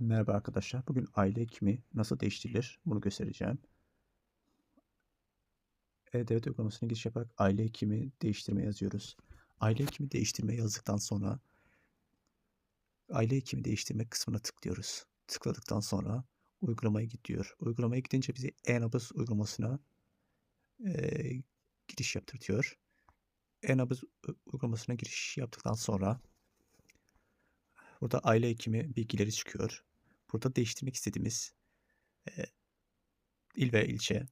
Merhaba arkadaşlar. Bugün aile hekimi nasıl değiştirilir bunu göstereceğim. E-Devlet uygulamasına giriş yaparak aile hekimi değiştirme yazıyoruz. Aile hekimi değiştirme yazdıktan sonra aile hekimi değiştirme kısmına tıklıyoruz. Tıkladıktan sonra uygulamaya gidiyor. Uygulamaya gidince bizi e-nabız uygulamasına e, giriş yaptırtıyor. E-nabız uygulamasına giriş yaptıktan sonra burada aile hekimi bilgileri çıkıyor. Burada değiştirmek istediğimiz e, il ve ilçe,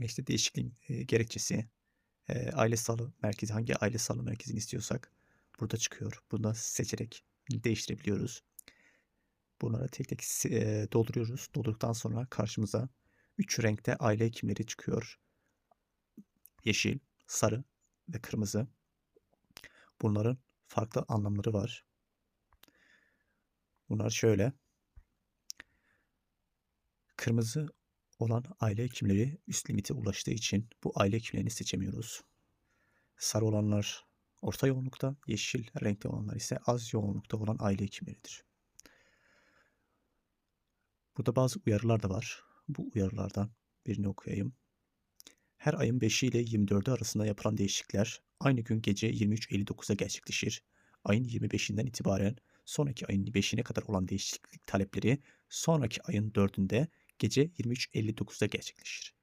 işte değişikliğin e, gerekçesi, e, aile sağlığı merkezi, hangi aile sağlığı merkezini istiyorsak burada çıkıyor. Bunu seçerek değiştirebiliyoruz. Bunları tek tek e, dolduruyoruz. Doldurduktan sonra karşımıza 3 renkte aile hekimleri çıkıyor. Yeşil, sarı ve kırmızı. Bunların farklı anlamları var. Bunlar şöyle. Kırmızı olan aile hekimleri üst limite ulaştığı için bu aile hekimlerini seçemiyoruz. Sarı olanlar orta yoğunlukta, yeşil renkli olanlar ise az yoğunlukta olan aile hekimleridir. Burada bazı uyarılar da var. Bu uyarılardan birini okuyayım. Her ayın 5'i ile 24'ü arasında yapılan değişiklikler aynı gün gece 23.59'a gerçekleşir. Ayın 25'inden itibaren sonraki ayın 5'ine kadar olan değişiklik talepleri sonraki ayın 4'ünde gece 23.59'da gerçekleşir.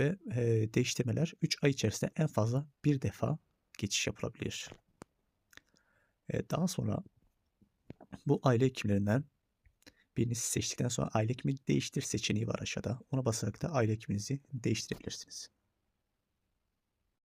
Ve e, değiştirmeler 3 ay içerisinde en fazla bir defa geçiş yapılabilir. E, daha sonra bu aile hekimlerinden birini seçtikten sonra aile hekimi değiştir seçeneği var aşağıda. Ona basarak da aile hekiminizi değiştirebilirsiniz.